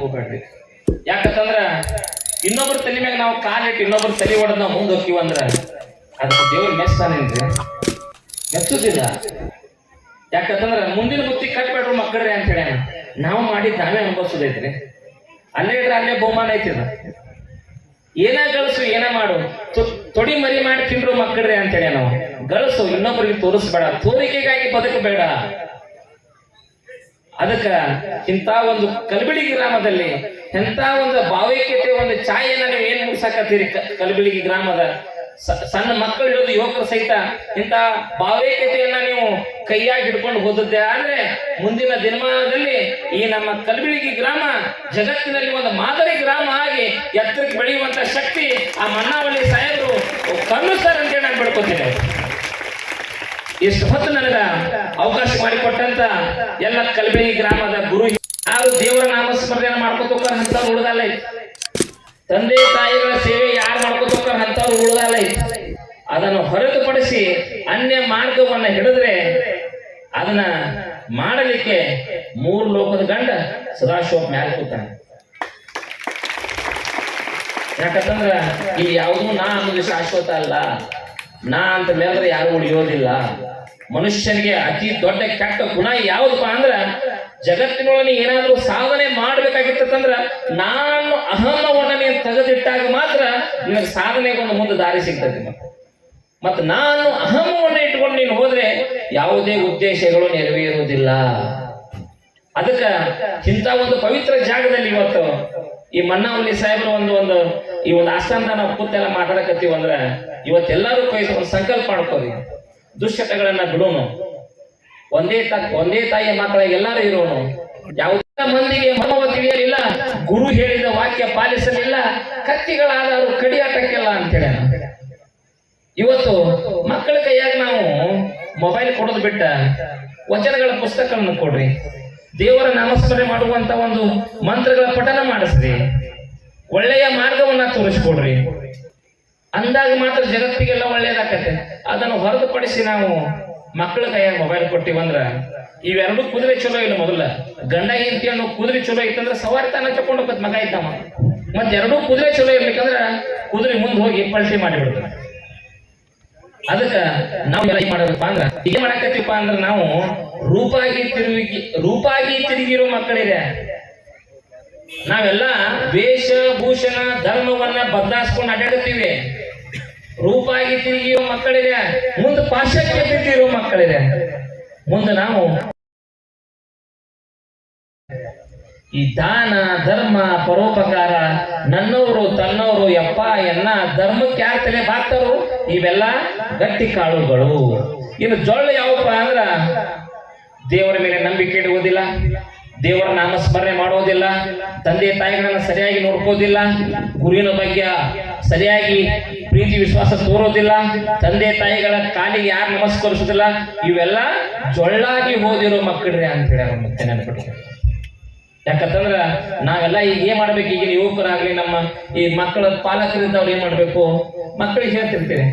ಹೋಗ್ಬೇಡ್ರಿ. ಯಾಕಂತಂದ್ರ ಇನ್ನೊಬ್ರ ತಲೆ ಮ್ಯಾಗ ನಾವು ಕಾಲಿಟ್ಟು ಇನ್ನೊಬ್ರ ತಲೆ ಹೊಡೆದ್ ನಾವು ಮುಂದೆ ಹೋಗ್ತೀವಿ ಅಂದ್ರ ಅದಕ್ಕೆ ದೇವ್ರ ಮೆಚ್ತಾನೇನ್ರಿ ಮೆಚ್ಚುದಿಲ್ಲ. ಯಾಕಂತಂದ್ರ ಮುಂದಿನ ಬುತ್ತಿ ಕಟ್ಬೇಡ್ರು ಮಕ್ಕಳ್ರಿ ಅಂತ ಹೇಳ ನಾವು ಮಾಡಿದ್ ನಾವೇ ಅನುಭವಿಸೋದೈತ್ರಿ. ಅಲ್ಲೇ ಇದ್ರೆ ಅಲ್ಲೇ ಬಹುಮಾನ ಐತಿದ ಏನ ಗಳಿಸು ಏನ ಮಾಡು. ತೊಡಿ ಮರಿ ಮಾಡಿ ತಿಂದ್ರು ಮಕ್ಕಳ್ರಿ ಅಂತೇಳಿ ನಾವು ಗಳಿಸು ಇನ್ನೊಬ್ರಿಗೆ ತೋರಿಸ್ಬೇಡ. ತೋರಿಕೆಗಾಗಿ ಬದುಕಬೇಡ. ಅದಕ್ಕ ಇಂಥ ಒಂದು ಕಲಬಿಡಿಗಿ ಗ್ರಾಮದಲ್ಲಿ ಎಂತ ಒಂದು ಭಾವೈಕ್ಯತೆ, ಒಂದು ಛಾಯೆಯನ್ನ ನೀವು ಏನ್ ಮುಡ್ಸಕತ್ತೀರಿ ಕಲಬಿಡಿಗಿ ಗ್ರಾಮದ ಸಣ್ಣ ಮಕ್ಕಳು ಇರೋದು ಯುವಕರು ಸಹಿತ ಇಂಥ ಭಾವೈಕ್ಯತೆಯನ್ನ ನೀವು ಕೈಯಾಗಿ ಹಿಡ್ಕೊಂಡು ಹೋದದ್ದೇ ಆದ್ರೆ ಮುಂದಿನ ದಿನಮಾನದಲ್ಲಿ ಈ ನಮ್ಮ ಕಲಬಿಡಿಗಿ ಗ್ರಾಮ ಜಗತ್ತಿನಲ್ಲಿ ಒಂದು ಮಾದರಿ ಗ್ರಾಮ ಆಗಿ ಎತ್ತರಕ್ಕೆ ಬೆಳೆಯುವಂತ ಶಕ್ತಿ ಆ ಮನ್ನಾವಳಿ ಸಾಹೇಬರು ಕಣ್ಣು ಸರ್ ಅಂತೇಳಿ ನಾನು ಬೆಳ್ಕೊತೀನಿ ಇಷ್ಟು ಹೊತ್ತು ನನಗ ಅವಕಾಶ ಮಾಡಿಕೊಟ್ಟಂತ ಎಲ್ಲ ಕಲಬೇರಿ ಗ್ರಾಮದ ಗುರು ಯಾರು ದೇವರ ನಾಮಸ್ಮರಣೆ ಸ್ಮರಣೆ ಹೋಗ್ತಾರ ಅಂತವ್ರು ಉಳ್ದಲ್ಲ ತಂದೆ ತಾಯಿಗಳ ಸೇವೆ ಯಾರು ಮಾಡ್ಕೊತ ಅಂತ ಐತಿ ಅದನ್ನು ಹೊರತುಪಡಿಸಿ ಅನ್ಯ ಮಾರ್ಗವನ್ನ ಹಿಡಿದ್ರೆ ಅದನ್ನ ಮಾಡಲಿಕ್ಕೆ ಮೂರು ಲೋಕದ ಗಂಡ ಸದಾಶಿವ ಮ್ಯಾಲ ಕೂತಾನೆ. ಯಾಕಂತಂದ್ರ ಇಲ್ಲಿ ಯಾವುದೂ ನಾ ಅನ್ನೋದು ಶಾಶ್ವತ ಅಲ್ಲ. ನಾ ಅಂತ ಮೇಲ್ರೆ ಯಾರು ಉಳಿಯೋದಿಲ್ಲ. ಮನುಷ್ಯನಿಗೆ ಅತಿ ದೊಡ್ಡ, ಕೆಟ್ಟ ಗುಣ ಯಾವ್ದಪ್ಪ ಅಂದ್ರ, ಜಗತ್ತಿನೊಳಗೆ ಏನಾದ್ರೂ ಸಾಧನೆ ಮಾಡ್ಬೇಕಾಗಿತ್ತಂದ್ರ ನಾನು ಅಹಮವನ್ನ ನೀನು ತೆಗೆದಿಟ್ಟಾಗ ಮಾತ್ರ ನಿನಗೆ ಸಾಧನೆಗೊಂದು ಮುಂದೆ ದಾರಿ ಸಿಗ್ತದೆ ಮತ್ತೆ. ಮತ್ತು ನಾನು ಅಹಮವನ್ನ ಇಟ್ಕೊಂಡು ನೀನು ಹೋದ್ರೆ ಯಾವುದೇ ಉದ್ದೇಶಗಳು ನೆರವೇರುವುದಿಲ್ಲ. ಅದಕ್ಕ ಇಂಥ ಒಂದು ಪವಿತ್ರ ಜಾಗದಲ್ಲಿ ಇವತ್ತು ಈ ಮನ್ನಾವಲ್ಲಿ ಸಾಹೇಬ್ರು ಒಂದು ಒಂದು, ಈ ಒಂದು ಆಸ್ಥಾನದ ನಾವು ಕೂತೆಲ್ಲ ಮಾತಾಡಕತ್ತೀವಿ ಅಂದ್ರೆ ಇವತ್ತೆಲ್ಲರೂ ಕೈ ಒಂದು ಸಂಕಲ್ಪ ಮಾಡ್ಕೋರಿ. ದುಶ್ಚಟಗಳನ್ನ ಬಿಡೋನು. ಒಂದೇ ತ, ಒಂದೇ ತಾಯಿಯ ಮಕ್ಕಳಿಗೆ ಎಲ್ಲರೂ ಇರೋನು. ಯಾವುದೇ ಮಂದಿಗೆ ಮನವ ತಿಳಿಯಲಿಲ್ಲ ಗುರು ಹೇಳಿದ ವಾಕ್ಯ ಪಾಲಿಸಲಿಲ್ಲ ಕತ್ತಿಗಳಾದರೂ ಕಡಿಯಾಟಕ್ಕೆಲ್ಲ ಅಂತೇಳಿ. ಇವತ್ತು ಮಕ್ಕಳ ಕೈಯಾಗ ನಾವು ಮೊಬೈಲ್ ಕೊಡೋದು ಬಿಟ್ಟ, ವಚನಗಳ ಪುಸ್ತಕಗಳನ್ನು ಕೊಡ್ರಿ. ದೇವರ ನಾಮಸ್ಮರಣೆ ಮಾಡುವಂತ ಒಂದು ಮಂತ್ರಗಳ ಪಠನ ಮಾಡಿಸ್ರಿ. ಒಳ್ಳೆಯ ಮಾರ್ಗವನ್ನ ತೋರಿಸ್ಕೊಡ್ರಿ. ಅಂದಾಗ ಮಾತ್ರ ಜಗತ್ತಿಗೆಲ್ಲ ಒಳ್ಳೇದಾಗತ್ತೆ. ಅದನ್ನು ಹೊರತುಪಡಿಸಿ ನಾವು ಮಕ್ಕಳ ಕೈಯಾಗ ಮೊಬೈಲ್ ಕೊಟ್ಟಿವಂದ್ರ ಇವೆರಡು ಕುದುರೆ ಚಲೋ ಇಲ್ಲ ಮೊದಲ. ಗಂಡ ಹೆಂಡತಿ ಅನ್ನೋ ಕುದುರೆ ಚಲೋ ಇತ್ತಂದ್ರೆ ಸವಾರಿ ತಾನ ಚಕೊಂಡ್ ಮಗ ಇದ್ದವ. ಮತ್ತೆ ಎರಡೂ ಕುದುರೆ ಚಲೋ ಇರ್ಬೇಕಂದ್ರ ಕುದುರೆ ಮುಂದೆ ಹೋಗಿ ಪಲ್ಟಿ ಮಾಡಿಬಿಡ್ತದೆ. ಅದಕ್ಕ ನಾವು ಏನ್ ಮಾಡಬೇಕಪ್ಪ ಅಂದ್ರ ಏನ್ ಮಾಡಕತ್ತೀವಪ್ಪ ಅಂದ್ರ ನಾವು ರೂಪಾಗಿ ತಿರುಗಿ, ರೂಪಾಗಿ ತಿರುಗಿರೋ ಮಕ್ಕಳಿದೆ ನಾವೆಲ್ಲ ವೇಷಭೂಷಣ ಧರ್ಮವನ್ನ ಬದಲಾಯಿಸ್ಕೊಂಡು ಅಡ್ಡಾಡ್ತೀವಿ ರೂಪಾಗಿ ತಿರುಗಿರೋ ಮಕ್ಕಳಿದೆ ಮುಂದೆ ಪಾಶ್ಚಾತ್ಯ ತಿರುಗಿರೋ ಮಕ್ಕಳಿದೆ ಮುಂದೆ ನಾವು ಈ ದಾನ, ಧರ್ಮ, ಪರೋಪಕಾರ ನನ್ನವರು ತನ್ನವರು ಯಪ್ಪ, ಎನ್ನ, ಧರ್ಮಕ್ಕೆ ಯಾರ ತಲೆ ಬಾಕ್ತಾರೋ ಇವೆಲ್ಲ ಗಟ್ಟಿ ಕಾಳುಗಳು. ಇನ್ನು ಜೊಳ್ಳು ಯಾವಪ್ಪ ಅಂದ್ರ ದೇವರ ಮೇಲೆ ನಂಬಿಕೆ ಇಡುವುದಿಲ್ಲ, ದೇವರ ನಾಮಸ್ಮರಣೆ ಮಾಡೋದಿಲ್ಲ ತಂದೆ ತಾಯಿಗಳನ್ನ ಸರಿಯಾಗಿ ನೋಡ್ಕೋದಿಲ್ಲ ಗುರುವಿನ ಬಗ್ಗೆ ಸರಿಯಾಗಿ ಪ್ರೀತಿ ವಿಶ್ವಾಸ ತೋರೋದಿಲ್ಲ, ತಂದೆ ತಾಯಿಗಳ ಕಾಲಿಗೆ ಯಾರು ನಮಸ್ಕರಿಸೋದಿಲ್ಲ, ಇವೆಲ್ಲ ಜೊಳ್ಳಾಗಿ ಹೋದಿರೋ ಮಕ್ಕಳ್ರಿ ಅಂತ ಹೇಳಿ ಮತ್ತೆ ನೆನಪಿಟ್ಟು ಯಾಕಂತಂದ್ರ ನಾವೆಲ್ಲ ಈಗ ಏನ್ ಮಾಡ್ಬೇಕು, ಈಗಿನ ಯುವಕರಾಗ್ಲಿ ನಮ್ಮ ಈ ಮಕ್ಕಳ ಅವ್ರು ಏನ್ ಮಾಡ್ಬೇಕು, ಮಕ್ಕಳಿಗೆ ಹೇಳ್ತಿರ್ತೀರಿ.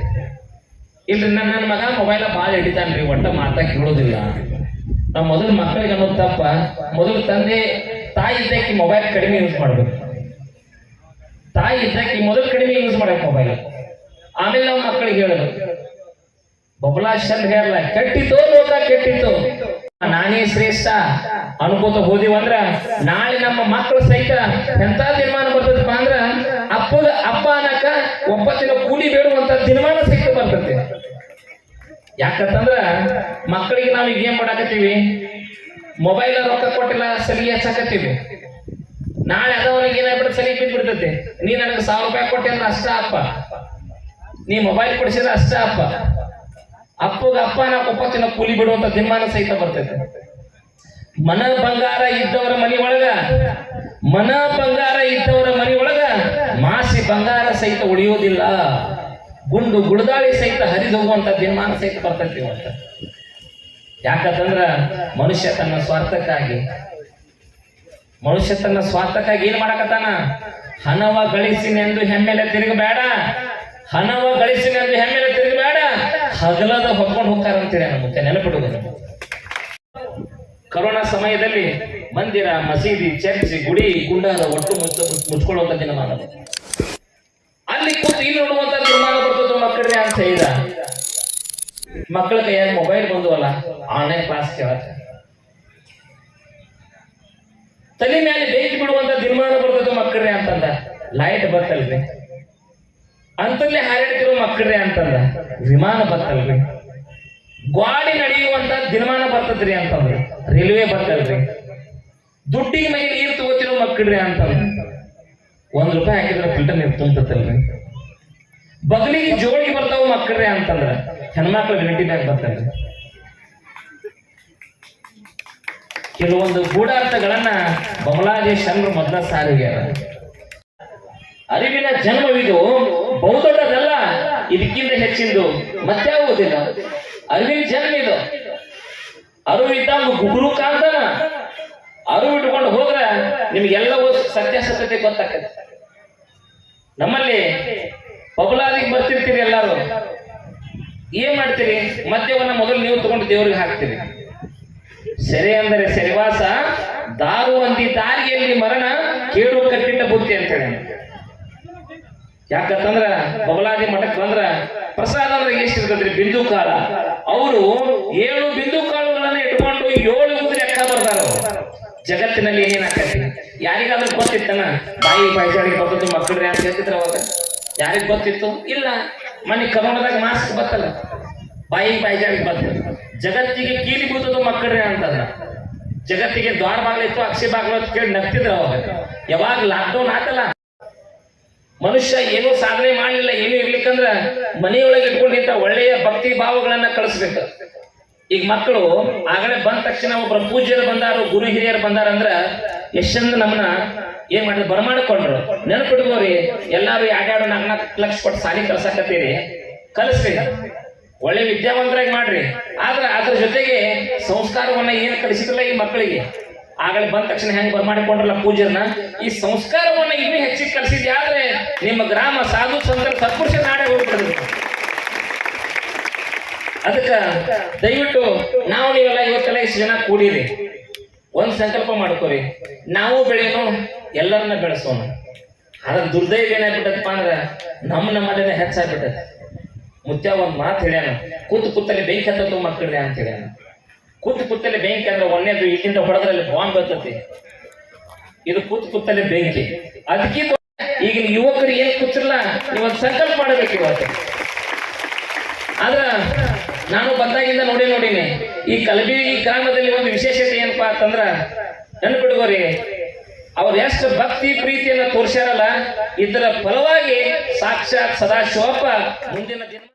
ಇಲ್ರಿ ನನ್ನ ನನ್ನ ಮಗ ಮೊಬೈಲ ಭಾಳ ಹಿಡಿತಾನ್ರಿ ಒಟ್ಟ ಮಾತಾ ಕೇಳೋದಿಲ್ಲ ನಾವು ಮೊದಲು ಮಕ್ಕಳಿಗೆ ಅನ್ನೋದು ತಪ್ಪ. ಮೊದಲು ತಂದೆ, ತಾಯಿ ಇದ್ದಕ್ಕೆ ಮೊಬೈಲ್ ಕಡಿಮೆ ಯೂಸ್ ಮಾಡ್ಬೇಕು. ತಾಯಿ ಇದ್ದಕ್ಕೆ ಮೊದಲು ಕಡಿಮೆ ಯೂಸ್ ಮಾಡ್ಬೇಕು ಮೊಬೈಲ್ ಆಮೇಲೆ ನಾವು ಮಕ್ಕಳಿಗೆ ಹೇಳಬೇಕು ಚಂದ್ ಹೇಳಲ್ಲ ಕೆಟ್ಟಿತ್ತು ಲೋಕ ಕೆಟ್ಟಿತ್ತು. ನಾನೇ ಶ್ರೇಷ್ಠ ಅನ್ಕೋತ ಹೋದಿವಂದ್ರ ನಾಳೆ ನಮ್ಮ ಮಕ್ಕಳು ಸಹಿತ ಎಂತ ದಿನಮಾನ ಬರ್ತದಪ್ಪ ಅಂದ್ರ ಅಪ್ಪದ ಅಪ್ಪ ಅನ್ನಕ ಒಪ್ಪತ್ತಿನ ಕೂಲಿ ಬೇಡುವಂತ ದಿನಮಾನ ಸಹಿತ ಬರ್ತದೆ ಯಾಕಂತಂದ್ರ ಮಕ್ಕಳಿಗೆ ನಾವು ಈಗ ಏನ್ ಮಾಡಾಕತ್ತೀವಿ? ಮೊಬೈಲ್ ರೊಕ್ಕ ಕೊಟ್ಟಿಲ್ಲ, ಸಲಿಗೆ ಹಚ್ಚಾಕತ್ತೀವಿ. ನಾಳೆ ಅದವನಿಗೆ ಏನಾಗ್ಬಿಡುತ್ತೆ? ಸಲಿಗೆ ಬಿದ್ದ್ಬಿಡ್ತೈತಿ ನೀ ನನಗೆ ಸಾವಿರ ರೂಪಾಯಿ ಕೊಟ್ಟೆ ಅಂದ್ರೆ ಅಷ್ಟ ಅಪ್ಪ. ನೀ ಮೊಬೈಲ್ ಕೊಡಿಸಿದ್ರೆ ಅಷ್ಟ ಅಪ್ಪ. ಅಪ್ಪಗ ಅಪ್ಪ ನಾ ಒಪ್ಪತ್ತಿನ ಕೂಲಿ ಬಿಡುವಂತ ದಿಮ್ಮಾನ ಸಹಿತ ಬರ್ತೈತೆ. ಮನ ಬಂಗಾರ ಇದ್ದವರ ಮನಿ ಒಳಗ, ಮನ ಬಂಗಾರ ಇದ್ದವರ ಮನಿ ಒಳಗ ಮಾಸಿ ಬಂಗಾರ ಸಹಿತ ಉಳಿಯೋದಿಲ್ಲ. ಗುಂಡು ಗುಡದಾಳಿ ಸಹಿತ ಹರಿದು ಹೋಗುವಂತ ದಿನಮಾನ ಸಹಿತ ಬರ್ತೈತಿ ಇವತ್ತು ಯಾಕಂತಂದ್ರ ಮನುಷ್ಯ ತನ್ನ ಸ್ವಾರ್ಥಕ್ಕಾಗಿ, ಮನುಷ್ಯ ತನ್ನ ಸ್ವಾರ್ಥಕ್ಕಾಗಿ ಏನ್ ಮಾಡಕತ್ತಾನ? ಹಣವ ಗಳಿಸಿನೆಂದು ಹೆಮ್ಮೆಲೆ ತಿರುಗಬೇಡ. ಹಣವ ಗಳಿಸಿನೆಂದು ಹೆಮ್ಮೆಲೆ ತಿರುಗಬೇಡ. ಹಗಲದ ಹೊಕ್ಕೊಂಡು ಹೋಗ್ತಾರಂತೀರಿ ನಮ್ಮ ಮತ್ತೆ ನೆನಪಿಡುವುದು. ಕರೋನಾ ಸಮಯದಲ್ಲಿ ಮಂದಿರ, ಮಸೀದಿ, ಚರ್ಚ್, ಗುಡಿ ಗುಂಡಾರ ಒಟ್ಟು ಮುಚ್ಚ ಮುಚ್ಕೊಳ್ಳುವಂತ ದಿನಮಾನ ಅಲ್ಲಿ ಕೂತು ಮಕ್ಕಳ್ರಿ ಅಂತ ಹೇಳಿದ. ಮಕ್ಕಳ ಕೈಯಾಗ ಮೊಬೈಲ್ ಬಂದುವಲ್ಲ ಆನ್ಲೈನ್ ಕ್ಲಾಸ್ ಕೇಳ ತಲೆ ಮೇಲೆ ಬೆಂಕಿ ಬಿಡುವಂತ ದಿನಮಾನ ಬರ್ತದ ಮಕ್ಕಳ್ರಿ ಅಂತಂದ. ಲೈಟ್ ಬರ್ತಲ್ರಿ ಅಂತಲ್ಲೇ ಹಾರಾಡ್ತಿರೋ ಮಕ್ಕಳ್ರೆ ಅಂತಂದ. ವಿಮಾನ ಬರ್ತಲ್ರಿ ಗ್ವಾಡಿ ನಡೆಯುವಂತ ದಿನಮಾನ ಬರ್ತದ್ರಿ ಅಂತಂದ್ರೆ ರೈಲ್ವೆ ಬರ್ತಲ್ರಿ ದುಡ್ಡಿಗೆ ಮೇಲೆ ನೀರು ತಗೋತಿರೋ ಮಕ್ಕಳ್ರಿ ಅಂತಂದ್ರೆ ಒಂದ್ ರೂಪಾಯಿ ಹಾಕಿದ್ರೆ ಫಿಲ್ಟರ್ ನೀರು ತುಂಬತಲ್ರಿ ಜೋಳಿಗೆ ಬರ್ತಾವ ಮಕ್ಕಳ್ರಿ ಅಂತಂದ್ರೆ ಹೆಣ್ಮಕ್ಳು ಗಂಟಿ ಮ್ಯಾಗ ಬರ್ತಾರೆ. ಕೆಲವೊಂದು ಗೂಢಾರ್ಥಗಳನ್ನ ಬಮಲಾದೇಶ್ ಅಂದ್ರೆ ಮೊದಲ ಸಾರಿಗೆ. ಅರಿವಿನ ಜನ್ಮವಿದು ಬಹುದೊಡ್ಡದಲ್ಲ, ಇದಕ್ಕಿಂತ ಹೆಚ್ಚಿಂದು ಮತ್ಯಾವುದಿಲ್ಲ ಅರಿವಿನ ಜನ್ಮ ಇದು ಅರಿವಿದ್ದಾಗ ಗುರು ಕಾಂತನ ಅರಿವು ಇಟ್ಕೊಂಡು ಹೋದ್ರೆ ನಿಮ್ಗೆಲ್ಲವೂ ಸತ್ಯಾಸತ್ಯತೆ ಗೊತ್ತಾಗತ್ತೆ ನಮ್ಮಲ್ಲಿ ಬಬಲಾದಿಗೆ ಬರ್ತಿರ್ತೀರಿ ಎಲ್ಲಾರು. ಏನ್ ಮಾಡ್ತೀರಿ? ಮದ್ಯವನ್ನ ಮೊದಲು ನೀವು ತಗೊಂಡು ದೇವ್ರಿಗೆ ಹಾಕ್ತೀರಿ. ಸೆರೆ ಅಂದರೆ ಸೆರೆವಾಸ, ದಾರು ಅಂದಿ ದಾರಿಯಲ್ಲಿ ಮರಣ ಕೇಳು ಕಟ್ಟಿಟ್ಟ ಬುದ್ಧಿ ಅಂತ ಹೇಳಿ. ಯಾಕಂತಂದ್ರ ಬಬಲಾದಿ ಮಠಕ್ಕೆ ಬಂದ್ರ ಪ್ರಸಾದ ಅಂದ್ರೆ ಎಷ್ಟು ಇರ್ತದ್ರಿ? ಬಿಂದು ಕಾಲ ಅವರು ಏಳು ಬಿಂದು ಕಾಳುಗಳನ್ನ ಇಟ್ಕೊಂಡು ಏಳು ಕುದುರೆ ಅಕ್ಕ ಬರ್ತಾರ. ಜಗತ್ತಿನಲ್ಲಿ ಏನೇನಾಗ್ತೈತಿ ಯಾರಿಗಾದ್ರೂ ಗೊತ್ತಿತ್ತನ? ಬಾಯಿ ಬಾಯಿ ಬರ್ತದ್ದು ಮಕ್ಕಳ್ರಿ ಅಂತ ಹೇಳ್ತಿದ್ರ ಅವಾಗ? ಯಾರಿಗ್ ಗೊತ್ತಿತ್ತು? ಇಲ್ಲ. ಮನೆ ಕರೋನಾದಾಗ ಮಾಸ್ಕ್ ಬತ್ತಲ್ಲ. ಬಾಯಿ ಬಾಯಿಸಾಡಿಗೆ ಬರ್ತದೆ ಜಗತ್ತಿಗೆ ಕೀಲಿ ಬೀಳ್ತದ ಮಕ್ಕಳ್ರಿ ಅಂತಂದ್ರ ಜಗತ್ತಿಗೆ ದ್ವಾರ ಬಾಗ್ಲಿತ್ತು, ಅಕ್ಷಿ ಬಾಗ್ಲು ಅಂತ ಕೇಳಿ ನಗ್ತಿದ್ರ ಅವಾಗ. ಯಾವಾಗ ಲಾಕ್ಡೌನ್ ಆತಲ್ಲ. ಮನುಷ್ಯ ಏನೂ ಸಾಧನೆ ಮಾಡಲಿಲ್ಲ, ಏನೂ ಇರ್ಲಿಕ್ಕಂದ್ರ ಮನೆಯೊಳಗೆ ಇಟ್ಕೊಂಡಿದ್ದ ಒಳ್ಳೆಯ ಭಕ್ತಿ ಭಾವಗಳನ್ನ ಕಳಿಸ್ಬೇಕು. ಈಗ ಮಕ್ಕಳು ಆಗಲೇ ಬಂದ ತಕ್ಷಣ ಒಬ್ಬರ ಪೂಜ್ಯರು ಬಂದಾರು, ಗುರು ಹಿರಿಯರು ಬಂದಾರ ಅಂದ್ರ ಎಷ್ಟೊಂದು ನಮ್ಮನ್ನ ಏನ್ ಮಾಡಿದ್ರು? ಬರಮಾಡಿಕೊಂಡ್ರು. ನೆನಪಿಟ್ಕೋರಿ ಎಲ್ಲಾರು ಆಟಾಡೋ ನಾಲ್ಕು ಲಕ್ಷ ಕೊಟ್ಟು ಸಾಲಿ ಕಲ್ಸಕತ್ತೀರಿ ಕಲಿಸ್ರಿ. ಒಳ್ಳೆ ವಿದ್ಯಾವಂತರಾಗಿ ಮಾಡ್ರಿ. ಆದ್ರೆ ಅದ್ರ ಜೊತೆಗೆ ಸಂಸ್ಕಾರವನ್ನ ಏನು ಕಲಿಸಿದ್ರಲ್ಲ ಈ ಮಕ್ಕಳಿಗೆ? ಆಗಲೇ ಬಂದ ತಕ್ಷಣ ಹೆಂಗ್ ಬರಮಾಡಿಕೊಂಡ್ರಲ್ಲ ಪೂಜೆನ ಈ ಸಂಸ್ಕಾರವನ್ನ ಇನ್ನೂ ಹೆಚ್ಚಿಗೆ ಕಲಿಸಿದ್ಯಾ ಆದ್ರೆ ನಿಮ್ಮ ಗ್ರಾಮ ಸಾಧು ಸಂತರ ಸತ್ಪುರುಷ ನಾಡೇ ಹೋಗ್ಬಿಡುದು ಅದಕ್ಕ ದಯವಿಟ್ಟು ನಾವು ನೀವೆಲ್ಲ ಇವತ್ತೆಲ್ಲ ಇಷ್ಟು ಜನ ಕೂಡಿರಿ. ಒಂದ್ ಸಂಕಲ್ಪ ಮಾಡ್ಕೋರಿ. ನಾವು ಬೆಳೆಯೋಣ ಎಲ್ಲರನ್ನ ಬೆಳೆಸೋಣ ಅದ್ರ ದುರ್ದೈವ ಏನಾಗ್ಬಿಟ್ಟದಪ್ಪ ಅಂದ್ರ ನಮ್ಮ ನಮ್ಮಲ್ಲೇನೆ ಹೆಚ್ಚಾಗ್ಬಿಟ್ಟದ. ಮುತ್ಯ ಒಂದ್ ಮಾತು ಹೇಳ್ಯಾನ, ಕೂತು ಕೂತಲ್ಲಿ ಬೆಂಕಿ ಹತ್ತದು ಮಕ್ಕಳ್ರಿ ಅಂತ ಹೇಳ್ಯಾನ. ಕೂತು ಕೂತಲ್ಲಿ ಬೆಂಕಿ ಅಂದ್ರೆ ಒಂದೇದು ಇಲ್ಲಿಂದ ಹೊಡೆದ್ರಲ್ಲಿ ಬಾಂಬ್ ಬರ್ತತಿ. ಇದು ಕೂತು ಕೂತಲ್ಲಿ ಬೆಂಕಿ. ಅದಕ್ಕೆ ಈಗಿನ ಯುವಕರು ಏನ್ ಕೂತಿರಲ್ಲ ಇವತ್ತು ಸಂಕಲ್ಪ ಮಾಡಬೇಕು ಇವತ್ತು. ಆದ್ರ ನಾನು ಬಂದಾಗಿಂದ ನೋಡಿ ನೋಡಿನಿ ಈ ಕಲಬಿ ಗ್ರಾಮದಲ್ಲಿ ಒಂದು ವಿಶೇಷತೆ ಏನಪ್ಪಾ ಅಂತಂದ್ರ ನೆನಪಿಡುವರಿ ಅವ್ರು ಎಷ್ಟು ಭಕ್ತಿ ಪ್ರೀತಿಯನ್ನು ತೋರ್ಸ್ಯಾರಲ್ಲ, ಇದರ ಫಲವಾಗಿ ಸಾಕ್ಷಾತ್ ಸದಾಶಿವಪ್ಪ ಮುಂದಿನ ದಿನ